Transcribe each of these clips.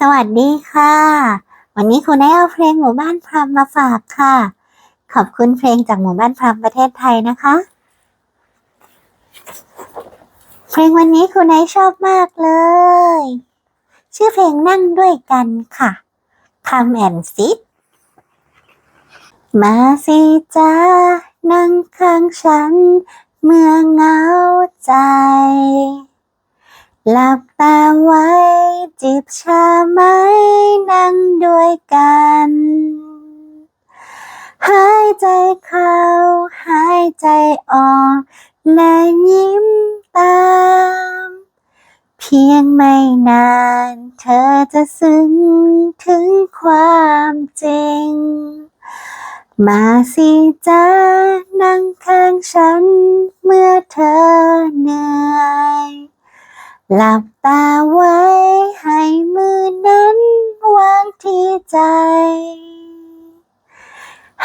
สวัสดีค่ะ วันนี้คุณได้เอาเพลงหมู่บ้านพรำมาฝากค่ะ ขอบคุณเพลงจากหมู่บ้านพรำประเทศไทยนะคะ เพลงวันนี้คุณไอชอบมากเลย ชื่อเพลงนั่งด้วยกันค่ะ Come and sit มาสิจ้านั่งข้างฉัน เมื่อเหงาใจ หลับตาไว้ จิบชาไหมนั่งด้วยกัน หายใจเข้า หายใจออกและยิ้มตาม เพียงไม่นาน เธอจะซึ้งถึงความจริง มาสิจ้านั่งข้างฉัน เมื่อเธอเหนื่อย หลับตาไว้ให้มือนั้นวางที่ใจ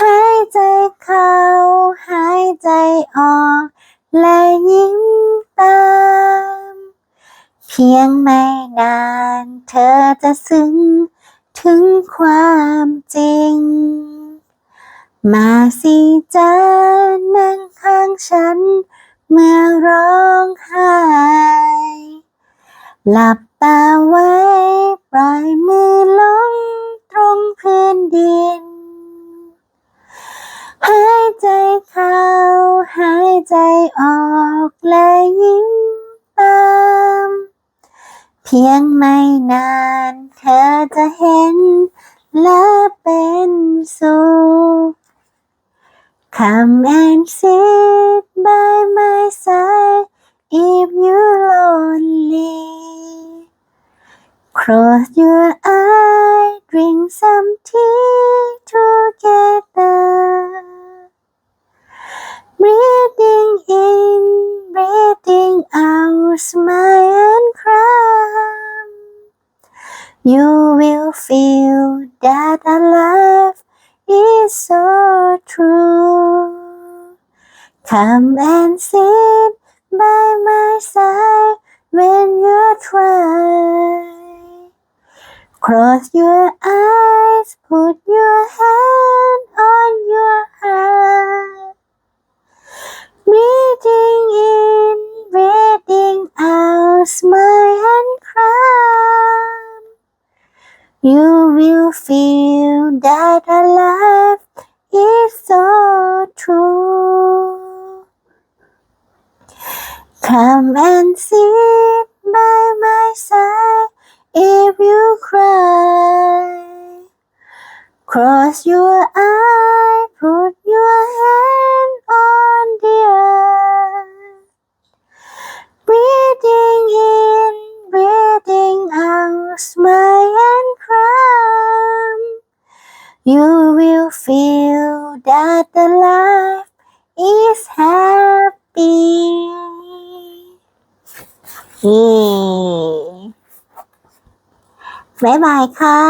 หายใจเข้าหายใจออก และยิ้มตาม เพียงไม่นานเธอจะซึ้งถึงความจริง มาสิจ้านั่งข้างฉัน เมื่อร้องไห้ หลับตาไว้ ปล่อยมือลงตรงพื้นดิน หายใจเข้า หายใจออกและยิ้มตาม เพียงไม่นานเธอจะเห็นและเป็นสุข Come and sit by my side if Close your eyes, drink some tea together. Breathing in, breathing out, smile and cry. You will feel that life is so true. Come and sit by my side when you try. Close your eyes, put your hand on your heart. Breathing in, breathing out, smile and cry. You will feel that life is so true. Come and sit by my side if you. Cross your eye, put your hand on the earth. Breathing in, breathing out, smile and cry. You will feel that the life is happy. เย้บ๊ายบายค่ะ